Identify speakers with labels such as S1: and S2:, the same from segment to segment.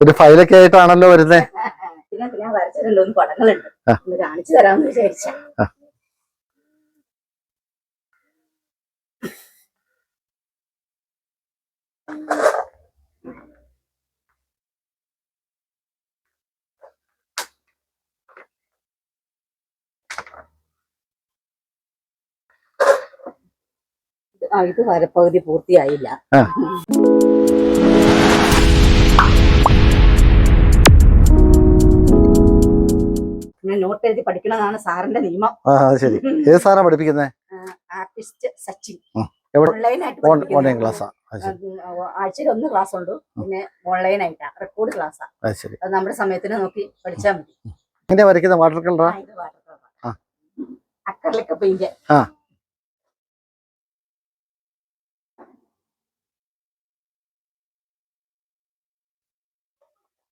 S1: ഒരു ഫയലൊക്കെ ആയിട്ടാണല്ലോ വരുന്നേ?
S2: ഞാൻ പടങ്ങളുണ്ട്. ഒന്ന് കാണിച്ചു തരാമെന്ന് വിചാരിച്ച. ഇത് വരപ്പകുതി പൂർത്തിയായില്ല. ഞാൻ നോട്ട് എഴുതി പഠിക്കണതാണ് സാറിന്റെ നിയമം.
S1: ആ ശരി. ഏത് സാറാ പഠിപ്പിക്കുന്നത്
S2: ആർട്ടിസ്റ്റ് സച്ചിൻ?
S1: ഓൺലൈൻ ക്ലാസ്സാ.
S2: ആഴ്ചയിൽ ഒന്ന് ക്ലാസ് ഉണ്ട് പിന്നെ ഓൺലൈൻ ആയിട്ടാ റെക്കോർഡ് ക്ലാസ്സാ.
S1: അത്
S2: നമ്മുടെ സമയത്തിന് നോക്കി പഠിച്ചാൽ മതി.
S1: എങ്ങനെയാ വരയ്ക്കുന്ന വാട്ടർ കളറാ.
S2: അക്കറിലൊക്കെ പെയിന്റ്.
S1: ആ.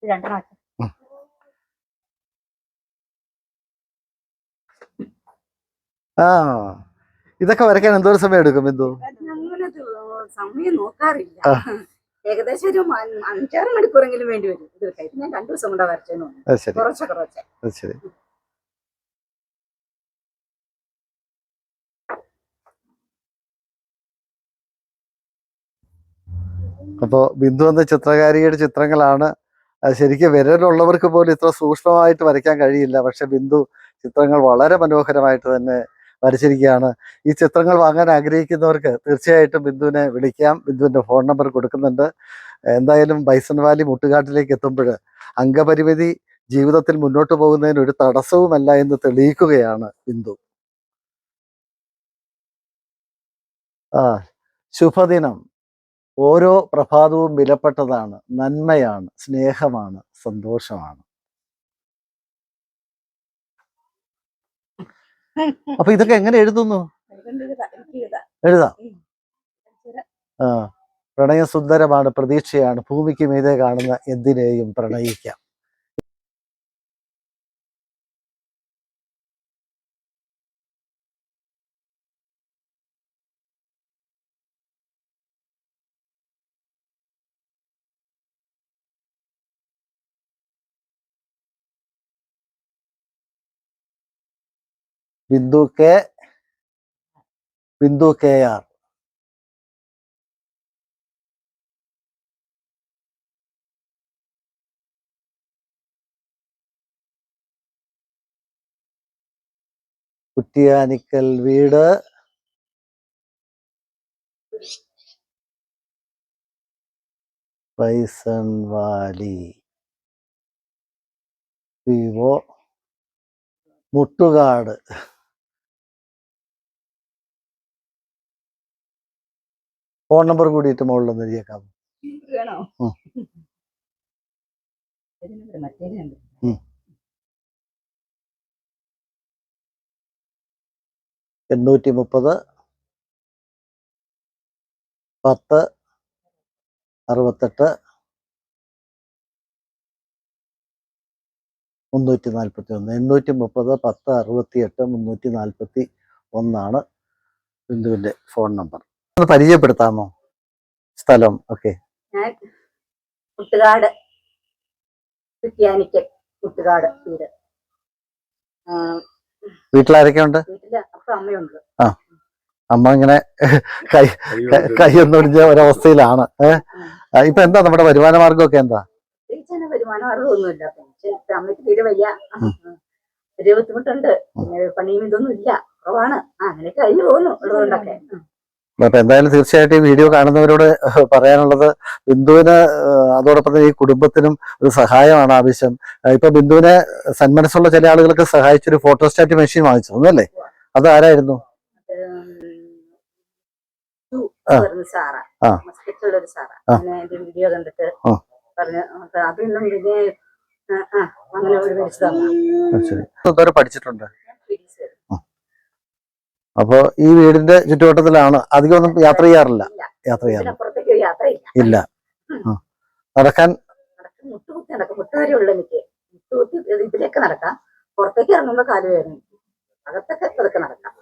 S2: രണ്ടെണ്ണം
S1: ആ. ഇതൊക്കെ വരയ്ക്കാൻ എന്തോരം സമയം എടുക്കും ബിന്ദു?
S2: അങ്ങനെ സമയം നോക്കാറില്ല. ഏകദേശം ഒരു അഞ്ചാറ് മണിക്കൂറെങ്കിലും വേണ്ടി വരും. ഇത് ഞാൻ രണ്ടു ദിവസം കൊണ്ടാ
S1: വരച്ചു
S2: കുറച്ച്. കുറച്ച്
S1: ശരി. അപ്പോ ബിന്ദു എന്ന ചിത്രകാരിയുടെ ചിത്രങ്ങളാണ്. ശരിക്കും വിരലുള്ളവർക്ക് പോലും ഇത്ര സൂക്ഷ്മമായിട്ട് വരയ്ക്കാൻ കഴിയില്ല. പക്ഷെ ബിന്ദു ചിത്രങ്ങൾ വളരെ മനോഹരമായിട്ട് തന്നെ വരച്ചിരിക്കുകയാണ്. ഈ ചിത്രങ്ങൾ വാങ്ങാൻ ആഗ്രഹിക്കുന്നവർക്ക് തീർച്ചയായിട്ടും ബിന്ദുവിനെ വിളിക്കാം. ബിന്ദുവിന്റെ ഫോൺ നമ്പർ കൊടുക്കുന്നുണ്ട്. എന്തായാലും ബൈസൺ വാലി മുട്ടുകാട്ടിലേക്ക് എത്തുമ്പോൾ അംഗപരിമിതി ജീവിതത്തിൽ മുന്നോട്ട് പോകുന്നതിന് ഒരു തടസ്സവുമല്ല എന്ന് തെളിയിക്കുകയാണ് ബിന്ദു. ആ ശുഭദിനം. ഓരോ പ്രഭാതവും വിലപ്പെട്ടതാണ്. നന്മയാണ് സ്നേഹമാണ് സന്തോഷമാണ്. അപ്പൊ ഇതൊക്കെ എങ്ങനെ എഴുതുന്നു? എഴുതാം. ആ. പ്രണയസുന്ദരമാണ് പ്രതീക്ഷയാണ്. ഭൂമിക്ക് മീതെ കാണുന്ന എന്തിനേയും പ്രണയിക്കാം. Bindu K Bindu K R. Kuttiyanikkal വീട്. Bison valley. P O Muttukad. Phone number കൂടിയിട്ട് മുകളിലൊന്ന് എഴുതിയേക്കാം. എണ്ണൂറ്റി മുപ്പത് പത്ത് അറുപത്തെട്ട് മുന്നൂറ്റി നാൽപ്പത്തി ഒന്ന് എണ്ണൂറ്റി മുപ്പത് പത്ത് അറുപത്തി എട്ട് മുന്നൂറ്റി നാൽപ്പത്തി ഒന്നാണ് ബിന്ദുവിന്റെ ഫോൺ നമ്പർ. ഒന്ന് പരിചയപ്പെടുത്താമോ? സ്ഥലം ഓക്കെ
S2: ഞാൻ കുട്ടുകാട് കുറ്റിയാനിക്കൽ കുട്ടുകാട് വീട്. ആ,
S1: വീട്ടിലാരൊക്കെ ഉണ്ട്
S2: വീട്ടിൽ അപ്പൊ അമ്മയുണ്ട്.
S1: അമ്മ ഇങ്ങനെ കൈ കൈയൊന്നൊടിഞ്ഞ ഒരവസ്ഥയിലാണ്. ഏഹ് ഇപ്പൊ എന്താ നമ്മുടെ വരുമാന മാർഗമൊക്കെ എന്താ?
S2: വരുമാന വരുമാനം ഒന്നുമില്ല അമ്മയ്ക്ക് തീരെ വയ്യ. ഒരു ബുദ്ധിമുട്ടുണ്ട്. പിന്നെ പണിയും ഇതൊന്നും ഇല്ല. കുറവാണ്. ആ അങ്ങനെ കഴിഞ്ഞു പോകുന്നു ഉള്ളതുകൊണ്ടൊക്കെ.
S1: അപ്പൊ എന്തായാലും തീർച്ചയായിട്ടും ഈ വീഡിയോ കാണുന്നവരോട് പറയാനുള്ളത് ബിന്ദുവിന് അതോടൊപ്പം തന്നെ ഈ കുടുംബത്തിനും ഒരു സഹായമാണ് ആവശ്യം. ഇപ്പൊ ബിന്ദുവിനെ സന്മനസ്സുള്ള ചില ആളുകൾക്ക് സഹായിച്ചൊരു ഫോട്ടോസ്റ്റാറ്റ് മെഷീൻ വാങ്ങിച്ചു അല്ലേ? അത് ആരായിരുന്നു
S2: വീഡിയോ കണ്ടിട്ട് പറഞ്ഞു അതൊന്നും പിന്നെ അങ്ങനെ
S1: പഠിച്ചിട്ടുണ്ട്. അപ്പൊ ഈ വീടിന്റെ ചുറ്റുവട്ടത്തിലാണ് അധികം ഒന്നും യാത്ര ചെയ്യാറില്ല. യാത്ര ചെയ്യാറില്ല. ഇല്ല. നടക്കാൻ
S2: നടക്കും മുട്ടുകുത്തി നടക്കും. മുട്ടുവരെ ഉള്ളു എനിക്ക്. മുട്ടുകുത്തി ഇതിലേക്ക് നടക്കാം. പുറത്തേക്ക് ഇറങ്ങുമ്പോ കാലുവേദന അകത്തൊക്കെ പതുക്കെ നടക്കാം